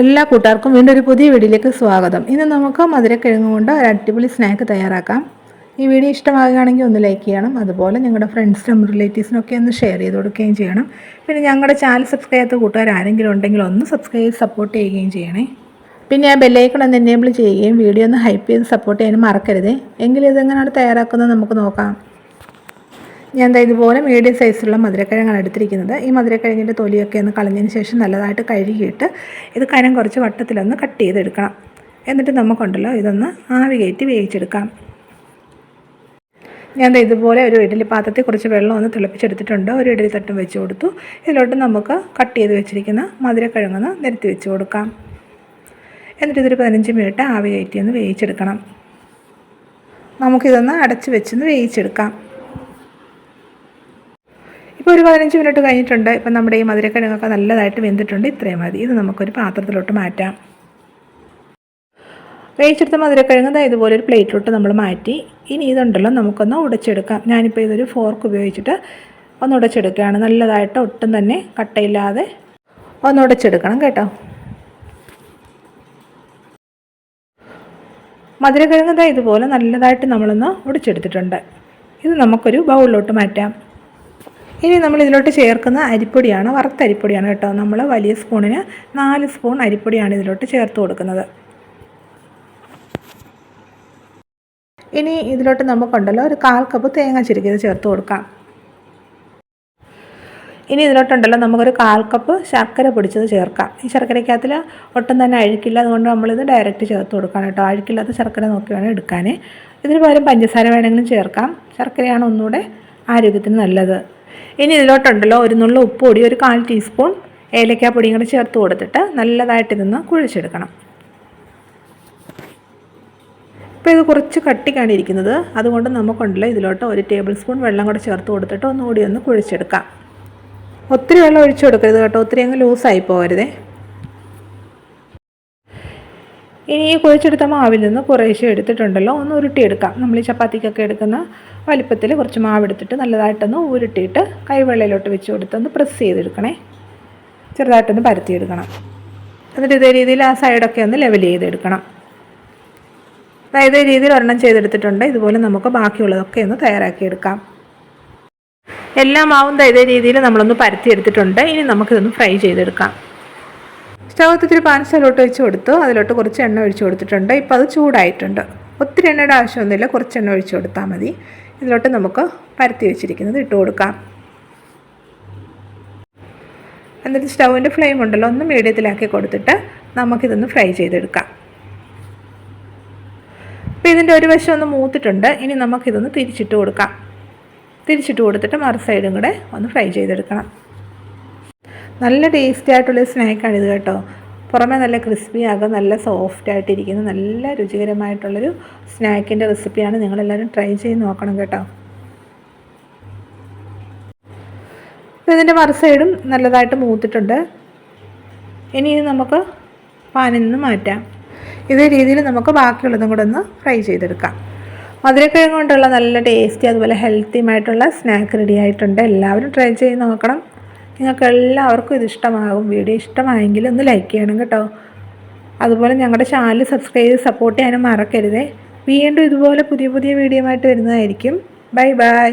എല്ലാ കൂട്ടുകാർക്കും വീണ്ടും ഒരു പുതിയ വീഡിയോയിലേക്ക് സ്വാഗതം. ഇന്ന് നമുക്ക് മധുരക്കിഴങ്ങ് കൊണ്ട് ഒരു അടിപൊളി സ്നാക്ക് തയ്യാറാക്കാം. ഈ വീഡിയോ ഇഷ്ടമാകുകയാണെങ്കിൽ ഒന്ന് ലൈക്ക് ചെയ്യണം. അതുപോലെ നിങ്ങളുടെ ഫ്രണ്ട്സിനും റിലേറ്റീവ്സിനൊക്കെ ഒന്ന് ഷെയർ ചെയ്ത് കൊടുക്കുകയും ചെയ്യണം. പിന്നെ ഞങ്ങളുടെ ചാനൽ സബ്സ്ക്രൈബ് ചെയ്യാത്ത കൂട്ടുകാർ ആരെങ്കിലും ഉണ്ടെങ്കിൽ ഒന്ന് സബ്സ്ക്രൈബ് ചെയ്ത് സപ്പോർട്ട് ചെയ്യുകയും ചെയ്യണേ. പിന്നെ ആ ബെല്ലൈക്കൺ ഒന്ന് എനേബിൾ ചെയ്യുകയും വീഡിയോ ഒന്ന് ഹൈപ്പ് ചെയ്ത് സപ്പോർട്ട് ചെയ്യാനും മറക്കരുതേ. എങ്കിലും ഇതെങ്ങനെയാണ് തയ്യാറാക്കുന്നത് നമുക്ക് നോക്കാം. ഞാൻ എന്താ ഇതുപോലെ മീഡിയം സൈസിലുള്ള മധുരക്കിഴങ്ങാണ് എടുത്തിരിക്കുന്നത്. ഈ മധുരക്കിഴങ്ങിന്റെ തൊലിയൊക്കെ ഒന്ന് കളഞ്ഞതിന് ശേഷം നല്ലതായിട്ട് കഴുകിയിട്ട് ഇത് കനം കുറച്ച് വട്ടത്തിലൊന്ന് കട്ട് ചെയ്തെടുക്കണം. എന്നിട്ട് നമുക്കുണ്ടല്ലോ ഇതൊന്ന് ആവി കയറ്റി വേവിച്ചെടുക്കാം. ഞാൻ ഇതുപോലെ ഒരു ഇഡലി പാത്രത്തിൽ കുറച്ച് വെള്ളം ഒന്ന് തിളപ്പിച്ചെടുത്തിട്ടുണ്ട്. ഒരു ഇഡലി തട്ടും വെച്ച് കൊടുത്തു. ഇതിലോട്ട് നമുക്ക് കട്ട് ചെയ്ത് വെച്ചിരിക്കുന്ന മധുരക്കിഴങ്ങൊന്ന് നിരത്തി വെച്ച് കൊടുക്കാം. എന്നിട്ട് ഇതൊരു പതിനഞ്ച് മിനിറ്റ് ആവി കയറ്റി ഒന്ന് വേവിച്ചെടുക്കണം. നമുക്കിതൊന്ന് അടച്ച് വെച്ചൊന്ന് വേവിച്ചെടുക്കാം. ഒരു പതിനഞ്ച് മിനിറ്റ് കഴിഞ്ഞിട്ടുണ്ട്. ഇപ്പം നമ്മുടെ ഈ മധുരക്കിഴങ്ങൊക്കെ നല്ലതായിട്ട് വെന്തിട്ടുണ്ട്. ഇത്രയും മതി. ഇത് നമുക്കൊരു പാത്രത്തിലോട്ട് മാറ്റാം. വേവിച്ചെടുത്ത മധുരക്കിഴങ്ങ് ഇതുപോലെ ഒരു പ്ലേറ്റിലോട്ട് നമ്മൾ മാറ്റി. ഇനി ഇതുണ്ടല്ലോ നമുക്കൊന്ന് ഉടച്ചെടുക്കാം. ഞാനിപ്പോൾ ഇതൊരു ഫോർക്ക് ഉപയോഗിച്ചിട്ട് ഒന്ന് ഉടച്ചെടുക്കുകയാണ്. നല്ലതായിട്ട് ഒട്ടും തന്നെ കട്ടയില്ലാതെ ഒന്ന് ഉടച്ചെടുക്കണം കേട്ടോ. മധുരക്കിഴങ്ങ് ഇതുപോലെ നല്ലതായിട്ട് നമ്മളൊന്ന് ഉടച്ചെടുത്തിട്ടുണ്ട്. ഇത് നമുക്കൊരു ബൗളിലോട്ട് മാറ്റാം. ഇനി നമ്മൾ ഇതിലോട്ട് ചേർക്കുന്ന അരിപ്പൊടിയാണ് വറുത്ത അരിപ്പൊടിയാണ് കേട്ടോ. നമ്മൾ വലിയ സ്പൂണിന് നാല് സ്പൂൺ അരിപ്പൊടിയാണ് ഇതിലോട്ട് ചേർത്ത് കൊടുക്കുന്നത്. ഇനി ഇതിലോട്ട് നമുക്കുണ്ടല്ലോ ഒരു കാൽ കപ്പ് തേങ്ങ ചിരുക്കിയത് ചേർത്ത് കൊടുക്കാം. ഇനി ഇതിലോട്ടുണ്ടല്ലോ നമുക്കൊരു കാൽ കപ്പ് ശർക്കര പൊടിച്ചത് ചേർക്കാം. ഈ ശർക്കരയ്ക്കകത്തിൽ ഒട്ടും തന്നെ അഴുക്കില്ല അതുകൊണ്ട് നമ്മളിത് ഡയറക്റ്റ് ചേർത്ത് കൊടുക്കാം കേട്ടോ. അഴുക്കില്ലാത്ത ശർക്കര നോക്കി വേണം എടുക്കാൻ ഇതിന് പകരം പഞ്ചസാര വേണമെങ്കിലും ചേർക്കാം. ശർക്കരയാണ് ഒന്നുകൂടെ ആരോഗ്യത്തിന് നല്ലത്. ഇനി ഇതിലോട്ടുണ്ടല്ലോ ഒരു നുള്ള ഉപ്പൊടി ഒരു കാൽ ടീസ്പൂൺ ഏലക്കാപ്പൊടിയും കൂടെ ചേർത്ത് കൊടുത്തിട്ട് നല്ലതായിട്ട് ഇതൊന്ന് കുഴിച്ചെടുക്കണം. ഇപ്പോൾ ഇത് കുറച്ച് കട്ടിക്കാണ് ഇരിക്കുന്നത്. അതുകൊണ്ട് നമുക്കുണ്ടല്ലോ ഇതിലോട്ട് ഒരു ടേബിൾ സ്പൂൺ വെള്ളം കൂടെ ചേർത്ത് കൊടുത്തിട്ട് ഒന്നുകൂടി ഒന്ന് കുഴിച്ചെടുക്കാം. ഒത്തിരി വെള്ളം ഒഴിച്ചു കൊടുക്കരുത് കേട്ടോ. ഒത്തിരി അങ്ങ് ലൂസായി പോകരുതേ. ഇനി ഈ കുഴച്ചെടുത്ത മാവിൽ നിന്ന് കുറേശ്ശെ എടുത്തിട്ടുണ്ടല്ലോ ഒന്ന് ഉരുട്ടിയെടുക്കാം. നമ്മൾ ഈ ചപ്പാത്തിക്കൊക്കെ എടുക്കുന്ന വലിപ്പത്തിൽ കുറച്ച് മാവ് എടുത്തിട്ട് നല്ലതായിട്ടൊന്ന് ഉരുട്ടിയിട്ട് കൈവെള്ളയിലോട്ട് വെച്ച് കൊടുത്തൊന്ന് പ്രസ് ചെയ്തെടുക്കണേ. ചെറുതായിട്ടൊന്ന് പരത്തിയെടുക്കണം. എന്നിട്ട് ഇതേ രീതിയിൽ ആ സൈഡൊക്കെ ഒന്ന് ലെവൽ ചെയ്തെടുക്കണം. അതായത് ഈ രീതിയിൽ ഒരെണ്ണം ചെയ്തെടുത്തിട്ടുണ്ട്. ഇതുപോലെ നമുക്ക് ബാക്കിയുള്ളതൊക്കെ ഒന്ന് തയ്യാറാക്കിയെടുക്കാം. എല്ലാ മാവും ഇതേ രീതിയിൽ നമ്മളൊന്ന് പരത്തിയെടുത്തിട്ടുണ്ട്. ഇനി നമുക്കിതൊന്ന് ഫ്രൈ ചെയ്തെടുക്കാം. സ്റ്റൗത്ത് പാൻ പാൻസലോട്ട് വെച്ച് കൊടുത്തു. അതിലോട്ട് കുറച്ച് എണ്ണ ഒഴിച്ച് കൊടുത്തിട്ടുണ്ട്. ഇപ്പോൾ അത് ചൂടായിട്ടുണ്ട്. ഒത്തിരി എണ്ണയുടെ ആവശ്യമൊന്നുമില്ല. കുറച്ച് എണ്ണ ഒഴിച്ച് കൊടുത്താൽ മതി. ഇതിലോട്ട് നമുക്ക് പരത്തി വെച്ചിരിക്കുന്നത് ഇട്ട് കൊടുക്കാം. എന്നിട്ട് സ്റ്റൗവിന്റെ ഫ്ലെയിം ഉണ്ടല്ലോ ഒന്ന് മീഡിയത്തിലാക്കി കൊടുത്തിട്ട് നമുക്കിതൊന്ന് ഫ്രൈ ചെയ്തെടുക്കാം. അപ്പോൾ ഇതിന്റെ ഒരു വശം ഒന്ന് മൂത്തിട്ടുണ്ട്. ഇനി നമുക്കിതൊന്ന് തിരിച്ചിട്ട് കൊടുക്കാം. തിരിച്ചിട്ട് കൊടുത്തിട്ട് മറു സൈഡും കൂടെ ഒന്ന് ഫ്രൈ ചെയ്തെടുക്കണം. നല്ല ടേസ്റ്റി ആയിട്ടുള്ള സ്നാക്കാണ് ഇത് കേട്ടോ. പുറമെ നല്ല ക്രിസ്പി ആകും നല്ല സോഫ്റ്റ് ആയിട്ടിരിക്കുന്ന നല്ല രുചികരമായിട്ടുള്ളൊരു സ്നാക്കിന്റെ റെസിപ്പിയാണ് നിങ്ങളെല്ലാവരും ട്രൈ ചെയ്ത് നോക്കണം കേട്ടോ. ഇതിന്റെ മറു സൈഡും നല്ലതായിട്ട് മൂത്തിട്ടുണ്ട്. ഇനി ഇത് നമുക്ക് പാനിൽ നിന്ന് മാറ്റാം. ഇതേ രീതിയിൽ നമുക്ക് ബാക്കിയുള്ളതും കൂടെ ഒന്ന് ഫ്രൈ ചെയ്തെടുക്കാം. മധുരക്കിഴങ്ങ് കൊണ്ടുള്ള നല്ല ടേസ്റ്റി അതുപോലെ ഹെൽത്തിയുമായിട്ടുള്ള സ്നാക്ക് റെഡി ആയിട്ടുണ്ട്. എല്ലാവരും ട്രൈ ചെയ്ത് നോക്കണം. നിങ്ങൾക്ക് എല്ലാവർക്കും ഇത് ഇഷ്ടമാകും. വീഡിയോ ഇഷ്ടമായെങ്കിൽ ഒന്ന് ലൈക്ക് ചെയ്യണം കേട്ടോ. അതുപോലെ ഞങ്ങളുടെ ചാനൽ സബ്സ്ക്രൈബ് ചെയ്ത് സപ്പോർട്ട് ചെയ്യാനും മറക്കരുതേ. വീണ്ടും ഇതുപോലെ പുതിയ പുതിയ വീഡിയോ ആയിട്ട് വരുന്നതായിരിക്കും. Bye bye